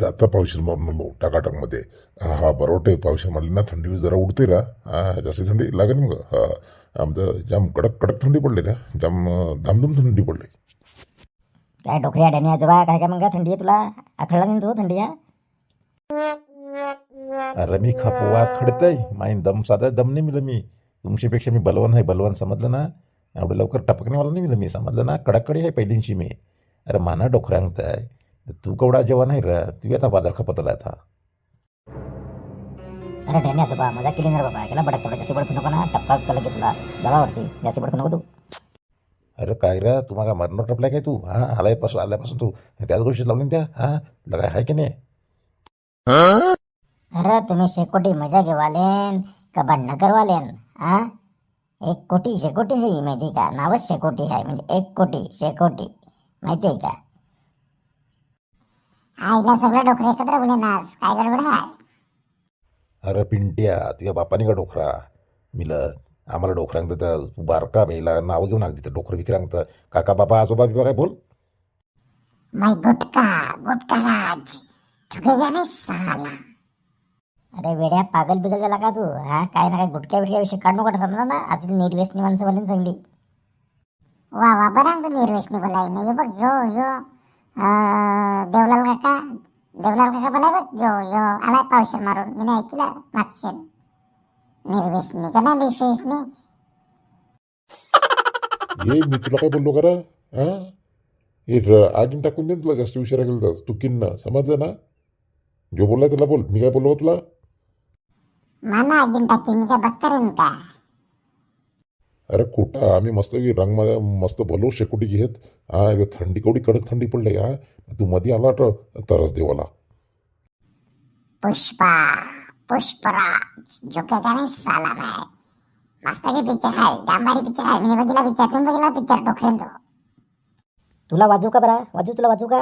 इथं आता पावशील म्हणलो टाकाटाकमध्ये हा हा बरोटे पावशी म्हणली. ना थंडी जरा उडते रा हा जास्त थंडी लागेल मग. हा आमचं जाम कडक कडक थंडी पडली का जाम धामधूम थंडी पडली. काय डोकरी अड्याने आजोबा काय काय मग थंडी आहे तुला? आखळला नाही तू थंडी आहे अरे मी खपवा खडतय. माईन दम साधा दम नाही मिळलं मी. तुमच्यापेक्षा मी बलवान आहे बलवान समजलं ना. एवढं लवकर टपकण्यावाला नाही मिळलं मी समजलं ना? कडाकडी आहे पहिलींची मी. अरे माना डोकरांगताय. तू केवढा जेव्हा नाही र तू आता बाजार खपतला आता. अरे डॅनी आजोबा मजा केली ना रे बाबा. केला बडक थोडं जास्त बडकू नको ना. टप्पा कल की तुला जबावरती जास्त बडकू नको तू. अरे काय रे तू मागा मरणं टपलाय काय तू? हा आल्यापासून आल्यापासून तू. त्याच गोष्टी लावली ना त्या? हा तुला काय आहे की नाही? अरे तुम्ही शेकोटी मजा घेवालेन का भांडणं करवालेन हा? एक कोटी शेकोटी आहे ही माहिती का? नावच शेकोटी आहे म्हणजे एक कोटी शेकोटी. माहिती आहे का? आईला सगळं डोकरे एकत्र बोले नाच काय गडबड आहे? अरे पिंट्या तुझ्या बापाने का डोकरा? मिलत आम्हाला डोकरांग तर तू बारका बेला नाव घेऊन अगदी तर डोकर विक्रांग तर काका बाबा आजोबा बिबा काय बोल? माय गुटका गुटका राज ठुकेगा नाही साला अरे वेड्या पागल बिगल झाला का तू? हा काय ना काय गुटक्या बिटक्या विषय काढू नको समजा ना. आता ती निर्वेशनी माणसं बोलेन चांगली. वा वा बरं तू निर्वेशनी बोलाय नाही हे बघ यो यो. देवलाल काका देवलाल काका बोलाय बघ यो यो आलाय पावशेर मारून. मी ऐकलं मागशे निर्वेशनी का नाही निर्वेशनी ये मी तुला काय बोललो करा हा? हे र- आगीन टाकून दे तुला जास्त उशिरा केलं तर. तू किन्न समजलं ना? जो बोललाय त्याला बोल. मी काय बोललो तुला? माना अजून टाकी मी काय बघता का अरे कुठं? आम्ही मस्त रंगमध्ये मस्त भलो शेकोटी घेत. हा थंडी केवढी कडक थंडी पडली हा. तू मध्ये आला तर तरच देवाला. पुष्पा पुष्पराज झुकेगा नाही साला मैं मस्त के पिक्चर है जांबारी पिक्चर है मैंने बघितला पिक्चर तुम्ही बघितला पिक्चर तुला वाजू का बरा? वाजू तुला वाजू का?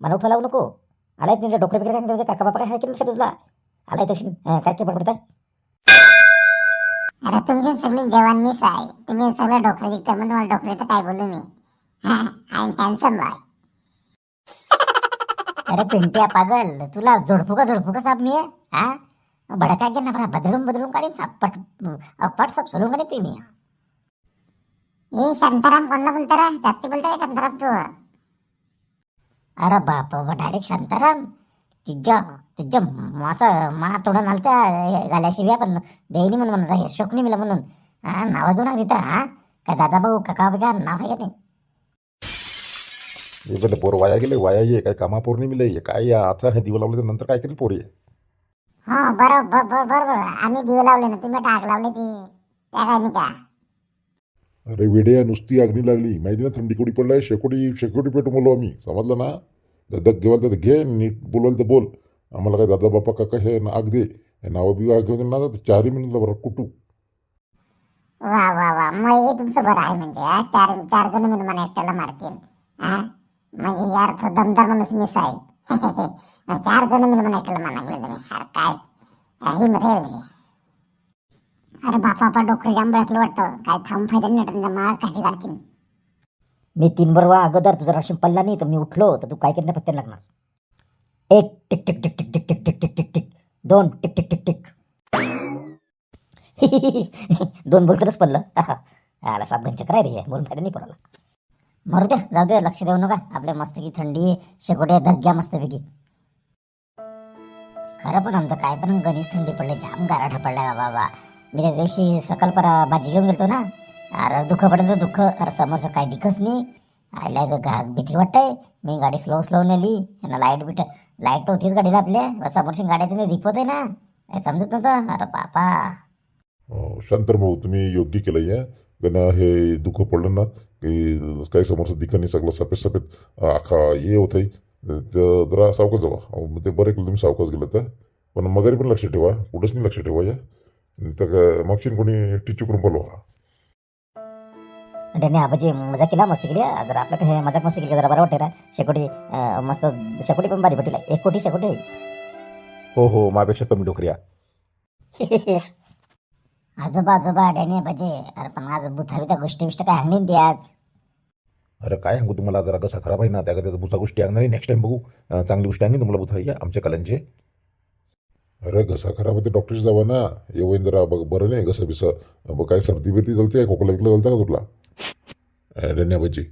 मला उठवा लावू नको. आलाय तुमच्या डोकरे बिकरे काय काका बापा काय आहे की तुला? आलाय तशी. काय काय पडपडताय अरे तुमची सगळी जेवण मिस आहे. तुम्ही सगळं डोकरे दिखत मग तुम्हाला डोकरे तर काय बोलू मी? आय एम हॅन्सम बॉय अरे पिंट्या पागल तुला जोडफू का साप मी आहे? हा? भडका घे ना बरा बदलून बदलून काढीन साप पट पट साप सोलून काढीन तुम्ही ए शांताराम कोणला बोलतो रा? जास्ती बोलतोय शांताराम तू? अरे बाप डायरेक्ट शांताराम. तुझ्या तुझ्या माता मा तोडून आलत्या झाल्याशिवाय पण देईनी म्हणून म्हणत आहे शोकनी मिला म्हणून. हा नाव घेऊन आ तिथं हा? काय दादा भाऊ काका बघा नाव आहे का नाही हे बोलले पोर वाया गेले वाया ये काय कामा पोर नाही मिळे काय या आता हे दिवं लावले तर नंतर काय केली पोरी? हा बरोबर बरोबर बरोबर आम्ही दिवे लावले ना तुम्ही टाक लावले ती त्या काय नाही का? अरे वेड्या नुसती अग्नी लागली माहिती ना थंडी केवढी पडलाय शेकोटी शेकोटी पेटू बोललो आम्ही समजलं ना? दादा घेवाल तर घे नीट बोलवाल तर बोल. आम्हाला काय दादा बापा काका हे ना आग दे. हे नावं बिवा घेऊन ना तर चारही मिनिटला बरं कुटू वा वा वा. मग हे तुमचं बरं आहे म्हणजे हा? चार चार जण मिळून मला एकट्याला मारतील हा? म्हणजे यार तो दमदार माणूस मिस आहे. चार जण मिळून मला एकट्याला मारणार तुम्ही. यार काय? ही मध्ये म्हणजे अरे बापा बापा डोकं जाम वाटतं. काय थांब फायदा नटन वाटत माळ कशी काढतील? मी तीन बरोबर अगोदर तुझा रशीम पडला नाही तर मी उठलो तर तू काय केलं पत्त्याला लागणार एक टिक टिक टिक टिक टिक टिक टिक टिक टिक टिक दोन टिक टिक टिक टिक दोन बोलतच पडलं आला साप चक्र आहे रे बोलून फायदा नाही पडला मारू द्या जाऊ दे लक्ष देऊ नका आपल्या मस्त की थंडी शेकोटे धग्या मस्तपैकी खरं पण आमचं काय पण गणेश थंडी पडले जाम गाराठा पडला बाबा बाबा मी त्या दिवशी सकाळ परा भाजी घेऊन गेलतो ना अरे दुःख पडत दुःख. अरे समोरचं काय दिखच नाही. आयला ग- भीती वाटतंय. मी गाडी स्लो स्लो नेली. ना लाइट बिट लाइट होतीच गाडीला आपल्या. समोरची गाड्या तिने दिपवत आहे ना. काय समजत नव्हतं. अरे बापा. अं, शांतर भाऊ तुम्ही योग्य केलं या पण हे दुःख पडलं ना की काही समोरचं दिखाने सगळं सफेद सफेद आखा हे होत आहे जरा सावकाश जावा. अहो, ते बरं केलं तुम्ही सावकाश गेलं तर पण मगारी पण लक्ष ठेवा. कुठंच नाही लक्ष ठेवा या. तर मागशीन कोणी टिचू करून बोलवा. त्यांनी आबाजी मजा केला मस्ती केली. जरा आपलं हे मजाक मस्ती केली जरा बरं वाटते रा शेकोटी मस्त शेकोटी पण भारी भेटली एक कोटी शेकोटी हो हो माझ्यापेक्षा कमी डोकऱ्या आजोबा आजोबा डॅनी आबाजी अरे पण आज बुथावी त्या गोष्टी बिष्ट काय हांगली ती आज अरे काय सांगू तुम्हाला जरा कसा खराब आहे ना त्या त्याचा बुचा गोष्टी आणणार नेक्स्ट टाइम बघू चांगली गोष्टी आणली तुम्हाला बुथा या आमच्या कलांचे अरे घसा खराब आहे ते डॉक्टरशी जावा ना येऊन जरा बघ बरं नाही घसा बिसा बघ काय सर्दी बिर्दी चलते काय खोकला बिकला चलता का तुला धन्यवादजी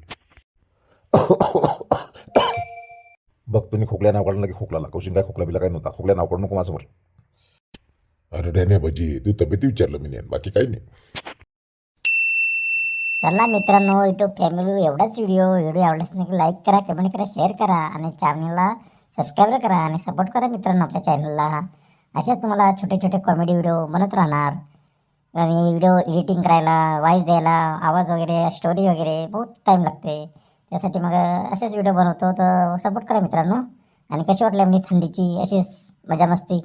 बघ तुम्ही खोकल्या नाव काढलं की खोकला कौशिक काय खोकला बिला काय नव्हता. खोकल्या नाव काढू नको माझ्यासमोर. अरे धन्यवादजी तू तब्येती विचारलं मी नाही. बाकी काही नाही. चला मित्रांनो युट्यूब फॅमिली एवढाच व्हिडिओ व्हिडिओ आवडल्यास नक्की लाईक करा कमेंट करा शेअर करा आणि चॅनलला सबस्क्राईब करा आणि सपोर्ट करा मित्रांनो आपल्या चॅनलला असेच तुम्हाला छोटे छोटे कॉमेडी व्हिडिओ बनत राहणार. आणि व्हिडिओ एडिटिंग करायला वॉईस द्यायला आवाज वगैरे स्टोरी वगैरे बहुत टाईम लागते. त्यासाठी मग असेच व्हिडिओ बनवतो. तर सपोर्ट करा मित्रांनो. आणि कशी वाटली आम्ही थंडीची? अशीच मजा मस्ती.